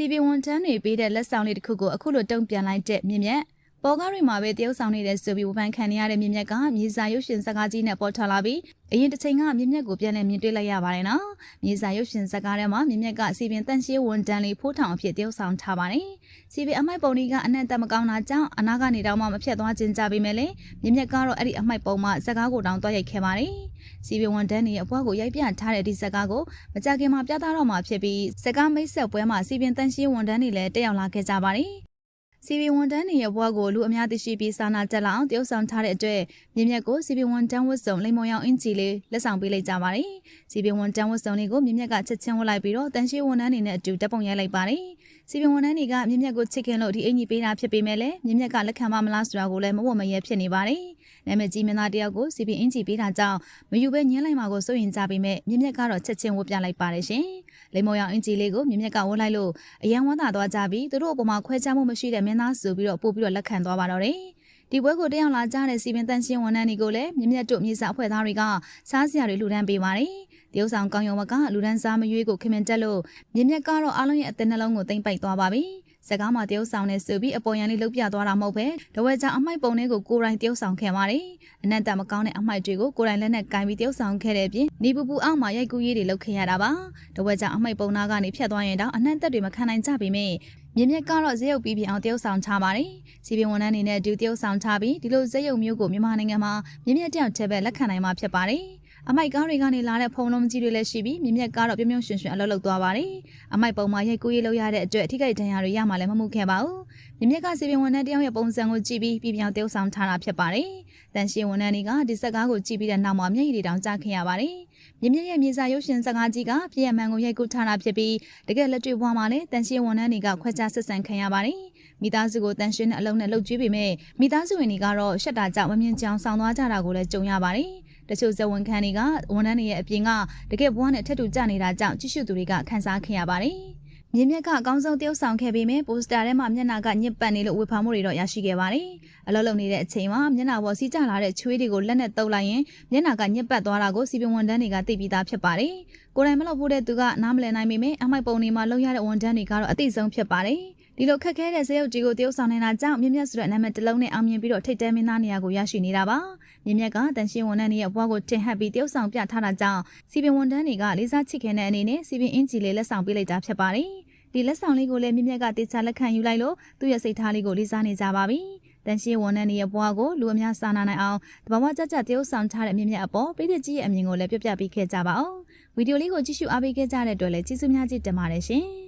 စီပီဝန်ထမ်းတွေပေးတဲ့လက်ဆောင်လေးတစ်ခုကိုအခုလိုတုံ့ပြန်လိုက်တဲ့မြင့်မြတ် ပေါ်ကားတွေမှာပဲတရုပ်ဆောင်နေတဲ့ဆိုပြီးဝပန်ခံနေရတဲ့မြင့်မြတ်ကမြေစာရုပ်ရှင်ဇာတ်ကားကြီးနဲ့ပေါ်ထွက်လာပြီးအရင်တစ်ချိန်ကမြင့်မြတ်ကိုပြန်လည်မြင်တွေ့လိုက်ရပါတယ်နော်မြေစာရုပ်ရှင်ဇာတ်ကားထဲမှာမြင့်မြတ်ကစီပင်တန့်ရှင်းဝန်တန်းလေးဖိုးထောင်အဖြစ်တရုပ်ဆောင်ထားပါတယ်စီပင်အမိုက်ပုံကြီးကအနံ့တက်မကောင်းတာကြောင့်အနာကနေတော့မှမဖြတ်သွားခြင်းကြပေမဲ့လည်းမြင့်မြတ်ကတော့အဲ့ဒီအမိုက်ပုံမှာဇာတ်ကားကိုတောင်တွားရိုက်ခဲ့ပါတယ်စီပင်ဝန်တန်းတွေရဲ့အပွားကိုရိုက်ပြထားတဲ့ဒီဇာတ်ကားကိုမကြခင်မှာပြသတော့မှာဖြစ်ပြီးဇာတ်ကားမိတ်ဆက်ပွဲမှာစီပင်တန့်ရှင်းဝန်တန်းတွေလည်းတက်ရောက်လာခဲ့ကြပါတယ် စီပီဝန်တန်းတွေရဲ့ဘဝကိုလူအများသိရှိပြီးစာနာကြလောက်အောင်တရုပ်ဆောင်ထားတဲ့အတွက်မြင့်မြတ်ကိုစီပီဝန်တန်းဝတ်စုံလိမ္မော်ရောင်အင်ဂျီလေးလက်ဆောင်ပေးလိုက်ကြပါတယ်။စီပီဝန်တန်းဝတ်စုံလေးကိုမြင့်မြတ်ကချက်ချင်းဝတ်လိုက်ပြီးတော့တန်ရှိဝန်တန်းတွေနဲ့အတူတပ်ပုံရိုက်လိုက်ပါတယ်။ စီပီဝန်တန်းတွေကမြင့်မြတ်ကိုချစ်ခင်လို့ဒီအင်ဂျီပေးတာဖြစ်ပေမဲ့လည်းမြင့်မြတ်ကလက်ခံပါမလားဆိုတာကိုလည်းမဝတ်မရဲဖြစ်နေပါတယ်။နာမည်ကြီးမင်းသားတယောက်ကိုစီပီအင်ဂျီပေးတာကြောင့်မယူဘဲညှင်းလိုက်မှာကိုစိုးရင်ကြပေမဲ့မြင့်မြတ်ကတော့ချက်ချင်းဝတ်ပြလိုက်ပါတယ်ရှင်။လိမ္မော်ရောင်အင်ဂျီလေးကိုမြင့်မြတ်ကဝတ်လိုက်လို့အယံဝမ်းသာသွားကြပြီးသူတို့အပေါ်မှာခွဲခြားမှုမရှိတဲ့မင်းသားဆိုပြီးတော့ပို့ပြီးတော့လက်ခံသွားပါတော့တယ်။ ဒီပွဲကိုတက်ရောက်လာကြတဲ့စီပင်တန်ရှင်းဝန်ထမ်းတွေကိုလည်းမြင့်မြတ်တို့မြေစာအဖွဲ့သားတွေကစားစရာတွေလူဒန်းပေးပါတယ်။တရုတ်ဆောင်ကောင်းရုံမကလူဒန်းစားမရွေးကိုခင်မင်တက်လို့မြင့်မြတ်ကတော့အားလုံးရဲ့အသက်နှလုံးကိုသိမ့်ပိုက်သွားပါပြီ။ စကားမှာတရုတ်ဆောင်နဲ့ဆိုပြီးအပေါ်ရန်လေးလှုပ်ပြသွားတာမဟုတ်ပဲတဝဲချအမိုက်ပုံလေးကိုကိုယ်တိုင်တရုတ်ဆောင်ခဲ့ပါတယ်။အနက်တမကောင်းတဲ့အမိုက်တွေကိုကိုယ်တိုင်လက်နဲ့ကင်ပြီးတရုတ်ဆောင်ခဲ့တဲ့အပြင်နေပူပူအောက်မှာရိုက်ကူးရေးတွေလုပ်ခဲ့ရတာပါ။တဝဲချအမိုက်ပုံနာကနေဖြတ်သွားရင်တော့အနက်သက်တွေမခံနိုင်ကြပေမဲ့မြင့်မြတ်ကတော့ဇေယုတ်ပြီးပြအောင်တရုတ်ဆောင်ချပါတယ်။စီပင်ဝန်ထမ်းအနေနဲ့ဒူတရုတ်ဆောင်ချပြီးဒီလိုဇေယုတ်မျိုးကိုမြန်မာနိုင်ငံမှာမြင့်မြတ်တယောက်တည်းပဲလက်ခံနိုင်မှာဖြစ်ပါတယ်။ အမိုက်ကားတွေကနေလာတဲ့ဖုံလုံးကြီးတွေလည်းရှိပြီးမြင့်မြတ်ကတော့ပြုံးပြုံးရွှင်ရွှင်အလုပ်လုပ်သွားပါတယ်။အမိုက်ပုံမှာရိုက်ကူးရေးလုပ်ရတဲ့အတွက်အထိကိတ်ဒဏ်ရာတွေရမှလည်းမမှုခဲ့ပါဘူး။မြင့်မြတ်ကစီပင်ဝန်ထမ်းတယောက်ရဲ့ပုံစံကိုကြည့်ပြီးပြပြောင်တရုတ်ဆောင်ထားတာဖြစ်ပါတယ်။တန်ရှင်ဝန်ထမ်းတွေကဒီစက်ကားကိုကြည့်ပြီးတဲ့နောက်မှာမျက်ရည်တွေတောင်ကျခဲ့ရပါတယ်။မြင့်မြတ်ရဲ့မြေစာရုပ်ရှင်စကားကြီးကပြည့်ရမှန်ကိုရိုက်ကူးထားတာဖြစ်ပြီးတကယ်လက်တွေ့ဘဝမှာလည်းတန်ရှင်ဝန်ထမ်းတွေကခွဲခြားဆက်ဆံခံရပါတယ်။မိသားစုကိုတန်ရှင်းတဲ့အလုံးနဲ့လှုပ်ကြွေးပေမဲ့မိသားစုဝင်တွေကတော့ရှက်တာကြောင့်မမြင်ကြောင်ဆောင်သွားကြတာကိုလည်းကြုံရပါတယ်။ တချို့ဇဝန်ခံတွေကဝန်ထမ်းတွေရဲ့အပြင်ကတကယ်ဘဝနဲ့ထက်တူကြနေတာကြောင့်ကြည့်ရှုသူတွေကခန်းစားခဲ့ရပါတယ်။မြင်းမြတ်ကအကောင်းဆုံးတယောက်ဆောင်ခဲ့ပေမဲ့ပိုစတာထဲမှာမျက်နှာကညစ်ပတ်နေလို့ဝေဖန်မှုတွေတော့ရရှိခဲ့ပါတယ်။အလုံးလုံးနေတဲ့အချိန်မှာမျက်နှာပေါ်စီးကျလာတဲ့ချွေးတွေကိုလက်နဲ့တုပ်လိုက်ရင်မျက်နှာကညစ်ပတ်သွားတာကိုစီပင်ဝန်တန်းတွေကသိပြီးသားဖြစ်ပါတယ်။ကိုယ်တိုင်မလုပ်ဖို့တဲ့သူကနားမလည်နိုင်ပေမဲ့အမိုက်ပုံတွေမှာလုံရတဲ့ဝန်တန်းတွေကတော့အသိဆုံးဖြစ်ပါတယ်။ ဒီလိုခက်ခဲတဲ့ဇယုတ်ကြီးကိုတရုပ်ဆောင်နေတာကြောင့်မြင့်မြတ်ဆိုတဲ့နာမည်တစ်လုံးနဲ့အောင်မြင်ပြီးတော့ထိတ်တဲမင်းသားနေရာကိုရရှိနေတာပါမြင့်မြတ်ကတန်ရှင်းဝန်ထမ်းတွေရဲ့ဘဝကိုတင်ဟပ်ပြီးတရုပ်ဆောင်ပြထားတာကြောင့်စီပင်ဝန်ထမ်းတွေကလေးစားချစ်ခင်တဲ့အနေနဲ့စီပင်အင်ဂျီလေးလက်ဆောင်ပေးလိုက်တာဖြစ်ပါတယ်ဒီလက်ဆောင်လေးကိုလည်းမြင့်မြတ်ကတေချာလက်ခံယူလိုက်လို့သူ့ရဲ့စိတ်ထားလေးကိုလေးစားနေကြပါပြီတန်ရှင်းဝန်ထမ်းတွေရဲ့ဘဝကိုလူအများစာနာနိုင်အောင်တဘာဝကြကြတရုပ်ဆောင်ထားတဲ့မြင့်မြတ်အပေါ်ပြည်သူကြီးရဲ့အမြင်ကိုလည်းပြပြပေးခဲ့ကြပါအောင်ဗီဒီယိုလေးကိုကြည့်ရှုအားပေးခဲ့ကြတဲ့အတွက်လည်းကျေးဇူးများကြီးတင်ပါတယ်ရှင်